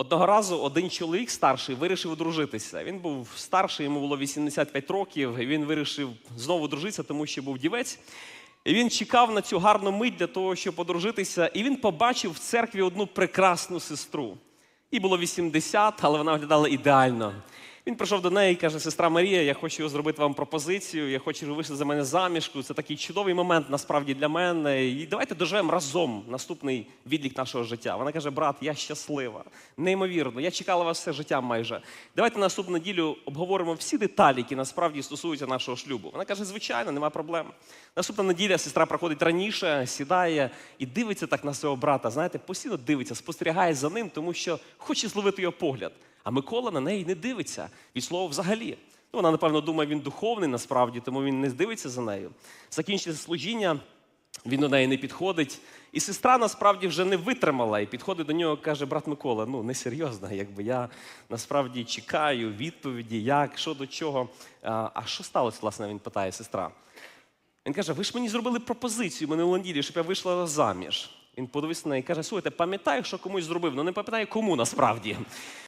Одного разу один чоловік старший вирішив одружитися. Він був старший, йому було 85 років, і він вирішив знову одружитися, тому що був дівець. І він чекав на цю гарну мить для того, щоб одружитися, і він побачив в церкві одну прекрасну сестру. Їй було 80, але вона виглядала ідеально. Він прийшов до неї і каже: сестра Марія, я хочу зробити вам пропозицію, я хочу, вийшли за мене заміжку. Це такий чудовий момент насправді для мене. І давайте доживемо разом наступний відлік нашого життя. Вона каже: брат, я щаслива, неймовірно. Я чекала вас все життя майже. Давайте наступну неділю обговоримо всі деталі, які насправді стосуються нашого шлюбу. Вона каже: звичайно, нема проблем. Наступна неділя сестра приходить раніше, сідає і дивиться так на свого брата. Знаєте, постійно дивиться, спостерігає за ним, тому що хоче зловити його погляд. А Микола на неї не дивиться від слова взагалі. Ну, вона, напевно, думає, він духовний насправді, тому він не дивиться за нею. Закінчиться служіння, він до неї не підходить. І сестра насправді вже не витримала і підходить до нього каже: брат Микола, ну несерйозно, якби я насправді чекаю відповіді, як, що до чого. А, що сталося, власне, він питає сестра. Він каже: ви ж мені зробили пропозицію минулої неділі, щоб я вийшла заміж. Він подивився на неї і каже: слухайте, пам'ятаю, що комусь зробив, але не пам'ятаю, кому насправді.